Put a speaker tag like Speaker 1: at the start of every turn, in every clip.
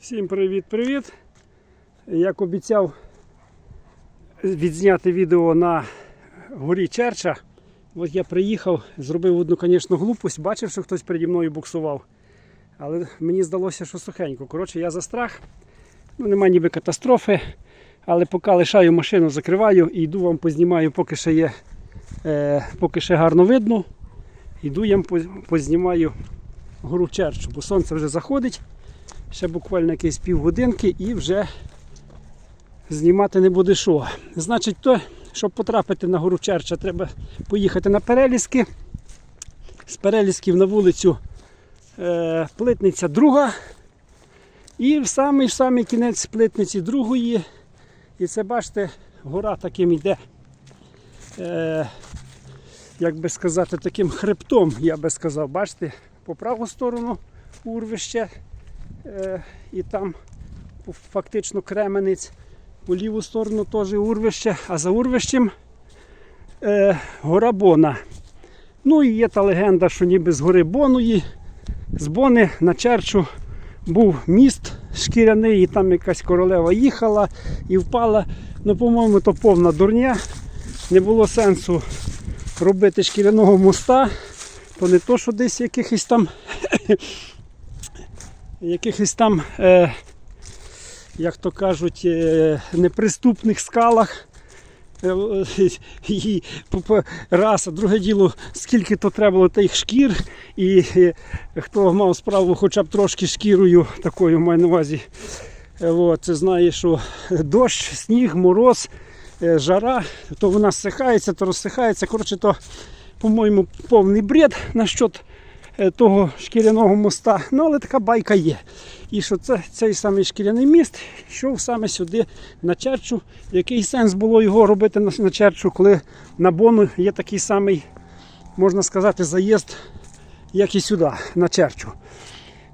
Speaker 1: Всім привіт-привіт! Як обіцяв відзняти відео на горі Черча, от я приїхав, зробив одну, звісно, глупость, бачив, що хтось переді мною буксував. Але мені здалося, що сухенько. Коротше, я за страх, ну нема ніби катастрофи. Але поки лишаю машину, закриваю і йду вам познімаю, поки ще є, е, поки ще гарно видно. Йду я познімаю гору Черчу, бо сонце вже заходить. Ще буквально якісь півгодинки і вже знімати не буде що. Значить, то, щоб потрапити на гору Черча, треба поїхати на перелізки. З перелізків на вулицю е, Плитниця друга. І в самий, в самий кінець плитниці другої. І це бачите, гора таким йде. Е, як би сказати, таким хребтом, я би сказав, бачите, по праву сторону урвище. Е, і там фактично Кременець. У ліву сторону теж урвище, а за урвищем е, гора Бона. Ну і є та легенда, що ніби з гори Боної, з Бони на Черчу був міст шкіряний, і там якась королева їхала і впала. Ну, по-моєму, то повна дурня. Не було сенсу робити шкіряного моста, то не то, що десь якихось там якихось там, е, як то кажуть, е, неприступних скалах. Е, І раз, а друге діло, скільки то треба було тих шкір, і е, хто мав справу хоча б трошки шкірою, такою маю на увазі, е, от, це знає, що дощ, сніг, мороз, жара, то вона зсихається, то розсихається. Коротше, то, по-моєму, повний бред насчет е, того шкіряного моста. Ну, але така байка є. І що це цей самий шкіряний міст йшов саме сюди на Черчу. Який сенс було його робити на, на Черчу, коли на Бону є такий самий, можна сказати, заїзд, як і сюди, на Черчу.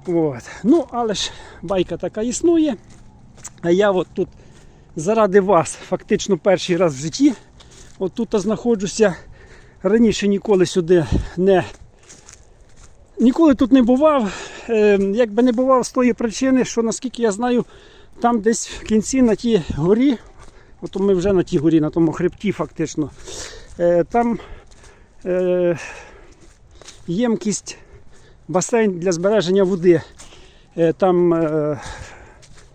Speaker 1: От. Ну, але ж байка така існує. А я от тут заради вас фактично перший раз в житті. От тут знаходжуся. Раніше ніколи сюди не Ніколи тут не бував. Е, Якби не бував з тої причини, що наскільки я знаю, там десь в кінці на тій горі, от ми вже на тій горі, на тому хребті фактично, е, там е, ємкість, басейн для збереження води. Е, Там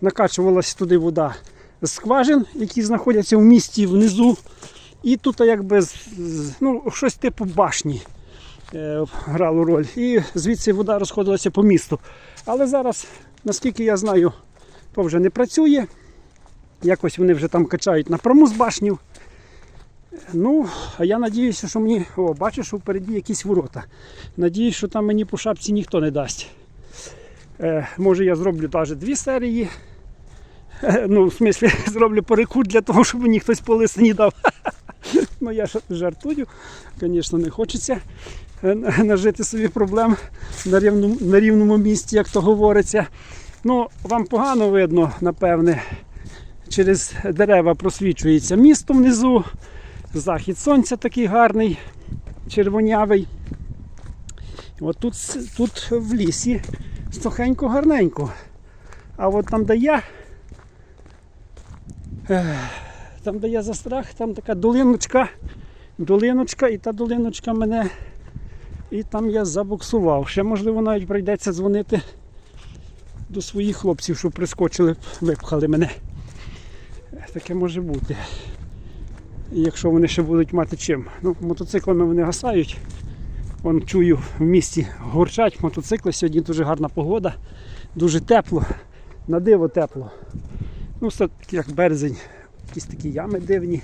Speaker 1: накачувалась туди вода з скважин, які знаходяться в місті внизу. І тут якби ну, щось типу башні грало роль. І звідси вода розходилася по місту. Але зараз, наскільки я знаю, то вже не працює. Якось вони вже там качають напряму з башнів. Ну, а я надіюся, що мені. О, бачу, що впереді якісь ворота. Надіюсь, що там мені по шапці ніхто не дасть. Е, може я зроблю навіть дві серії. Е, ну, в смислі, зроблю перекур для того, щоб мені хтось по лисині дав. Ну, я жартую, звісно, не хочеться е, нажити собі проблем на рівному, на рівному місці, як то говориться. Ну, вам погано видно, напевне, через дерева просвічується місто внизу. Захід сонця такий гарний, червонявий. От тут, тут в лісі сухенько гарненько. А от там, де я, там, де я застрах, там така долиночка, долиночка, і та долиночка мене. І там я забуксував. Ще, можливо, навіть прийдеться дзвонити до своїх хлопців, що прискочили, випхали мене. Таке може бути. Якщо вони ще будуть мати чим. Ну, мотоциклами вони гасають. Вон чую в місті горчать мотоцикли. Сьогодні дуже гарна погода, дуже тепло, на диво тепло. Ну, все таки як березень, якісь такі ями дивні.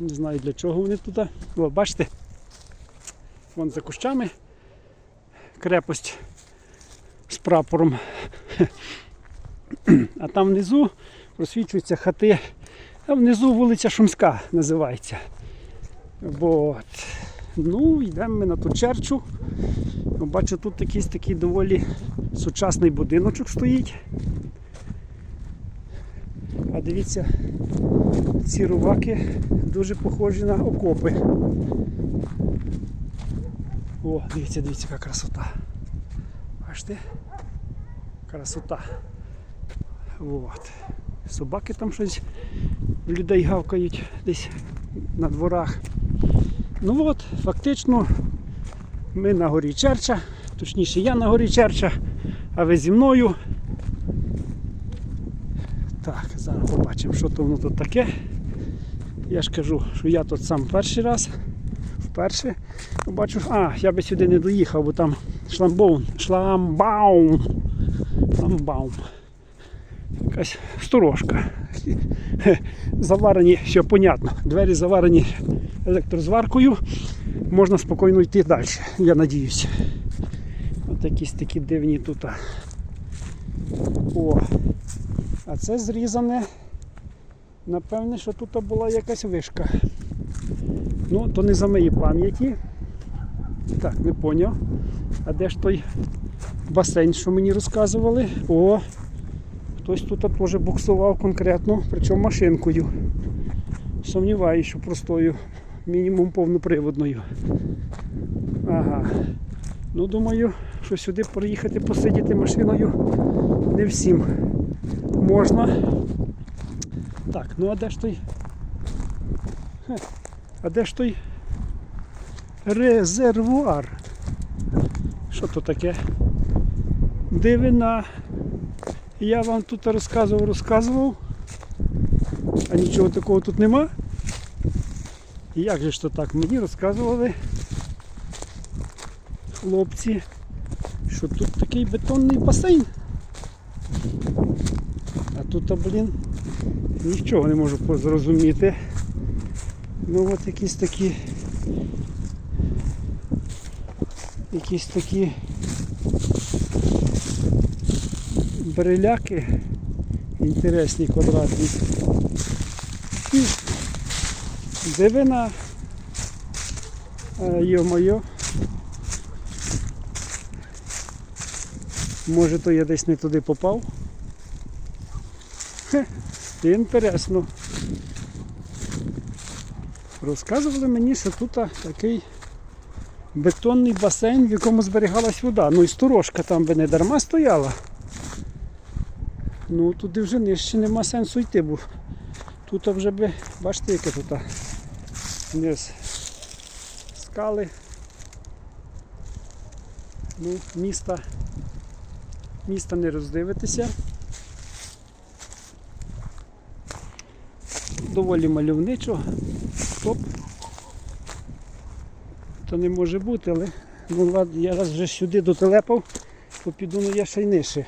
Speaker 1: Не знаю для чого вони тут. О, бачите, вон за кущами крепость з прапором. А там внизу просвічуються хати. А внизу вулиця Шумська називається. От. Ну, йдемо ми на ту черчу. Бачу, тут якийсь такий доволі сучасний будиночок стоїть. А дивіться, ці руваки дуже похожі на окопи. О, дивіться, дивіться, яка красота. Бачите? Красота. От. Собаки там щось людей гавкають десь на дворах. Ну от, фактично, ми на горі Черча, точніше я на горі Черча, а ви зі мною. Так, зараз побачимо, що то воно тут таке. Я ж кажу, що я тут сам перший раз, вперше бачу, а, я би сюди не доїхав, бо там шламбаум, шламбаум, шламбаум. Якась сторожка. Заварені, що понятно, двері заварені електрозваркою, можна спокійно йти далі, я надіюся. От якісь такі дивні тут. О, а це зрізане. Напевне, що тут була якась вишка. Ну, то не за моєї пам'яті. Так, не поняв. А де ж той басейн, що мені розказували? О, хтось тут теж буксував конкретно, причому машинкою. Сумніваюся, що простою, мінімум повноприводною. Ага. Ну, думаю, що сюди приїхати посидіти машиною не всім можна. Так, ну а де ж той? А де ж той резервуар? Що то таке? Дивина. Я вам тут розказував, розказував. А нічого такого тут нема. Як же ж то так? Мені розказували хлопці, що тут такий бетонний басейн. А тут, блін, нічого не можу зрозуміти. Ну от якісь такі. Якісь такі бреляки інтересні квадратні. І дивина. Йо-моє. Може то я десь не туди попав. Хе, інтересно. Розказували мені, що тут такий бетонний басейн, в якому зберігалась вода. Ну і сторожка там би не дарма стояла. Ну туди вже нижче нема сенсу йти, бо тут вже би, бачите, яке тут вниз скали. Ну, міста, міста не роздивитися. доволі мальовничо. Топ. То не може бути, але ну, ладно, я раз вже сюди дотелепав, то піду ну, я ще й нижче.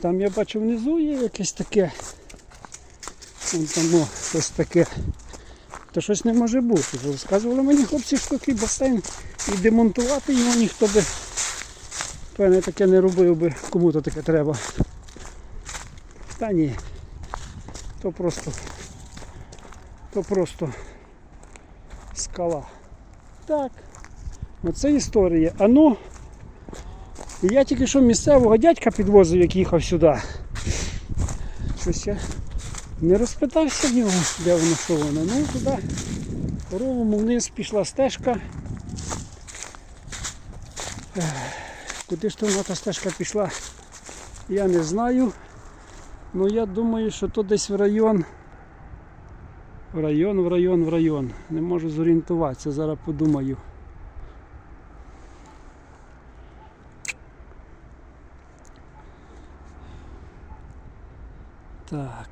Speaker 1: Там я бачу внизу є якесь таке. Вон там о, щось таке. Та щось не може бути. Розказували мені хлопці, що такий басейн і демонтувати його ніхто би певне таке не робив би, кому то таке треба. Та ні. То просто то просто скала. Так, оце історія. А ну, я тільки що місцевого дядька підвозив, як їхав сюди. Щось я не розпитався в нього, де воно, що воно. Ну туди по ровому вниз пішла стежка. Куди ж то вона та стежка пішла, я не знаю. Ну я думаю, що то десь в район. В район, в район, в район. Не можу зорієнтуватися, зараз подумаю. Так.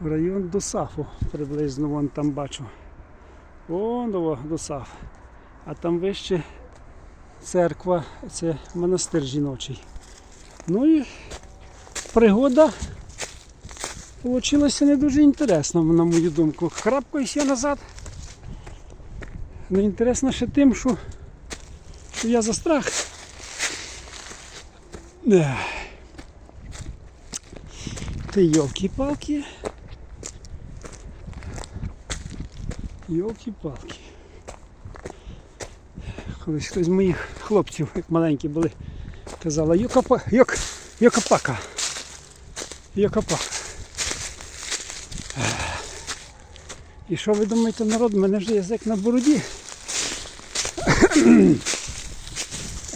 Speaker 1: В район до Сафу приблизно вон там бачу. О, до, до Саф. А там вище церква, це монастир жіночий. Ну і пригода Получилося не дуже інтересно, на мою думку. Храпкаюсь я назад. Ну інтересно ще тим, що, я за страх. Ти йолки-палки. Йолки-палки. Колись хтось з моїх хлопців, як маленькі були, казала йокапа, йок, йокапака. Йокапака. І що ви думаєте, народ, У мене вже язик на бороді.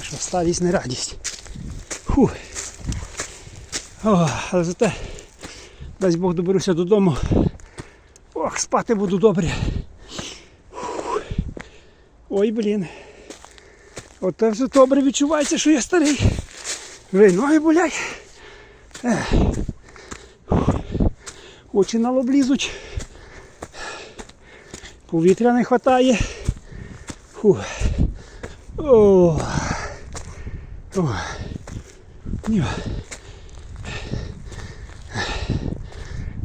Speaker 1: Що старість не радість. Фух. О, але зате, дасть Бог доберуся додому. Ох, спати буду добре. Фух. Ой, блін. Оце вже добре відчувається, що я старий. Вже й ноги болять. Очі на лоб лізуть. Повітря не вистачає. Фу. О. О. Ні.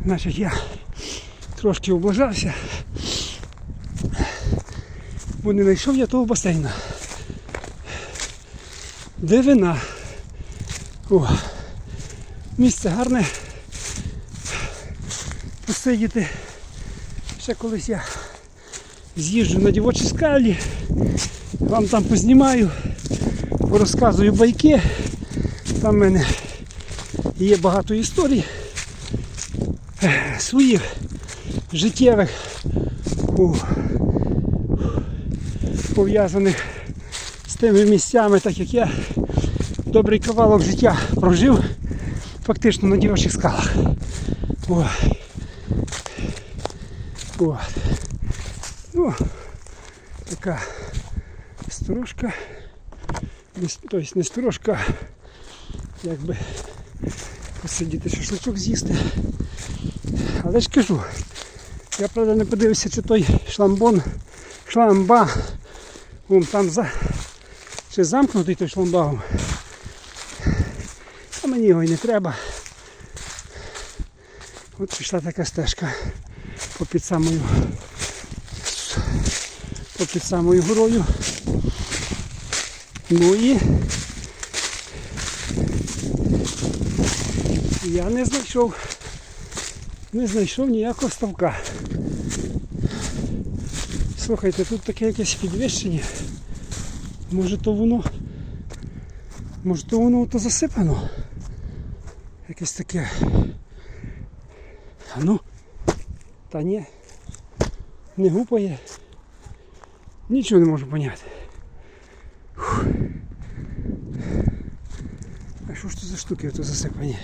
Speaker 1: Значить я трошки облажався, бо не знайшов я того басейна. Де вина? О, місце гарне. Посидіти. Ще колись я з'їжджу на дівочі скалі, вам там познімаю, порозказую байки. Там в мене є багато історій своїх життєвих, пов'язаних з тими місцями, так як я добрий кавалок життя прожив фактично на дівочих скалах. О. От. Ну, така сторожка, тобто не сторожка, якби посидіти шашличок з'їсти. Але ж кажу, я правда не подивився, чи той шламбон, шламба, вон там за, чи замкнутий той шламбаум. А мені його і не треба. От пішла така стежка попід самою попід самою горою. Ну і я не знайшов не знайшов ніякого ставка. Слухайте, тут таке якесь підвищення. Може то воно. Може то воно то засипано. Якесь таке. А ну. Та ні. Не гупає. Нічого не можу поняти. Фух. А що ж це за штуки ото засипані?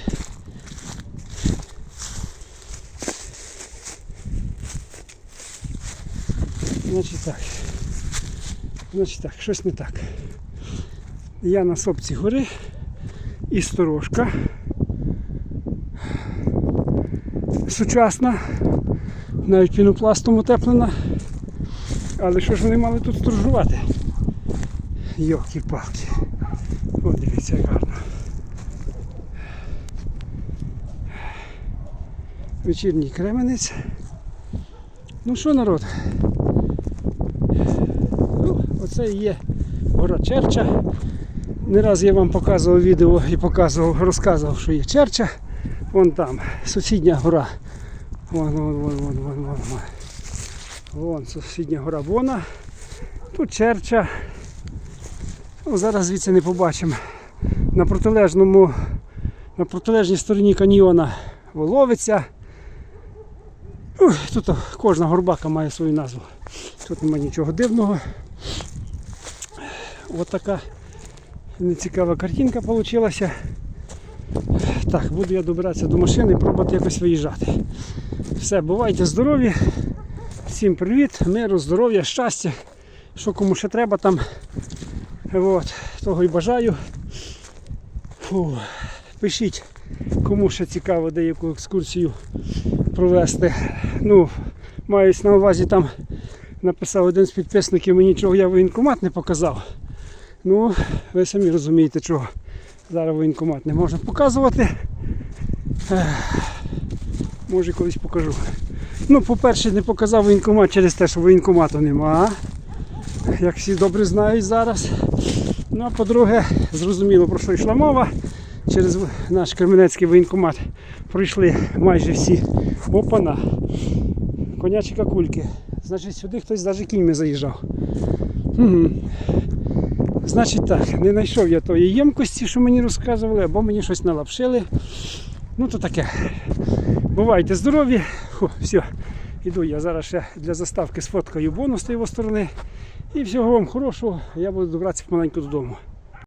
Speaker 1: Значить так. Значить так, щось не так. Я на сопці гори і сторожка. Сучасна, навіть пінопластом утеплена. Але що ж вони мали тут сторожувати? Йоки-палки. О, дивіться, як гарно. Вечірній кременець. Ну що, народ? Ну, оце і є гора Черча. Не раз я вам показував відео і показував, розказував, що є Черча. Вон там, сусідня гора. Вон, вон, вон, вон, вон, вон, вон. Вон сусідня гора Вона. Тут Черча. Ну, зараз звідси не побачимо. На протилежному, на протилежній стороні каньйона Воловиця. Тут кожна горбака має свою назву. Тут немає нічого дивного. Ось така нецікава картинка вийшла. Так, буду я добиратися до машини і пробувати якось виїжджати. Все, бувайте здорові. Всім привіт, миру, здоров'я, щастя. Що кому ще треба там. От, того і бажаю. Фу. Пишіть, кому ще цікаво деяку екскурсію провести. Ну, маюсь на увазі там написав один з підписників мені, чого я воєнкомат не показав. Ну, ви самі розумієте, чого зараз воєнкомат не можна показувати. Може колись покажу. Ну, по-перше, не показав воєнкомат через те, що воєнкомату нема. Як всі добре знають зараз. Ну а по-друге, зрозуміло про що йшла мова. Через наш Кременецький воєнкомат пройшли майже всі опана. Конячі какульки. Значить, сюди хтось навіть кіньми заїжджав. Угу. Значить так, не знайшов я тої ємкості, що мені розказували, або мені щось налапшили. Ну то таке. Бувайте здорові. Фу, все, іду я зараз ще для заставки сфоткаю бонус з його сторони. І всього вам хорошого, я буду добратися помаленьку додому.